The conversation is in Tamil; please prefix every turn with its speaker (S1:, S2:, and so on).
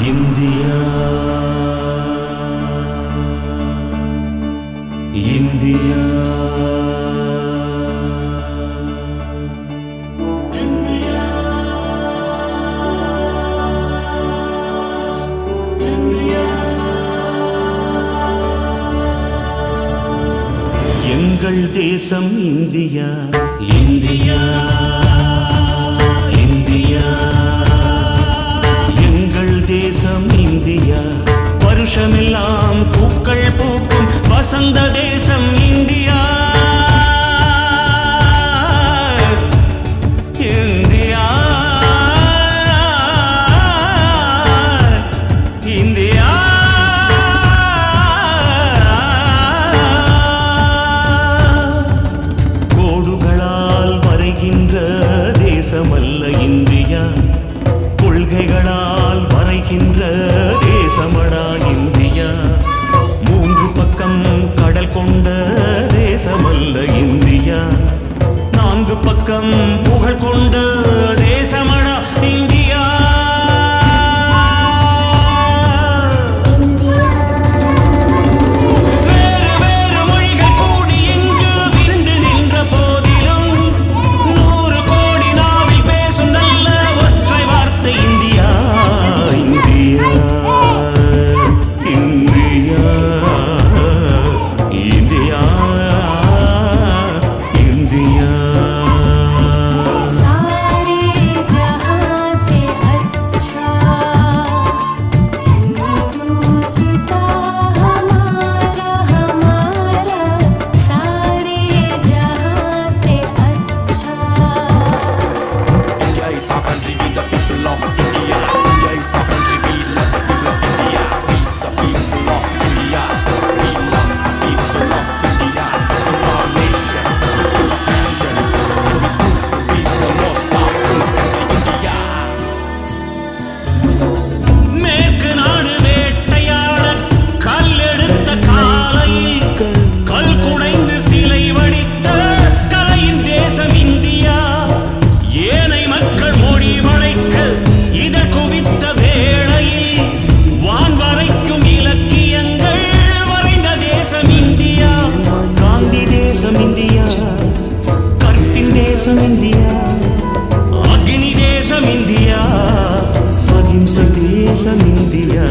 S1: இந்தியா. இந்தியா. எங்கள் தேசம் இந்தியா இந்தியா. தேசம் இந்தியா. வருஷமெல்லாம் பூக்கள் பூக்கும் வசந்த தேசம் இந்தியா. இந்தியா. இந்தியா. கோடுகளால் வருகின்ற தேசமல்ல கொள்கைகளால் காக்கின்ற தேசமடா இந்தியா. மூன்று பக்கம் கடல் கொண்ட தேசமல்ல இந்தியா. நான்கு பக்கம் புகழ் கொண்ட தேசமடா இந்தியா. దేశం ఇండియా అగ్ని దేశం ఇండియా స్వహింస దేశం ఇండియా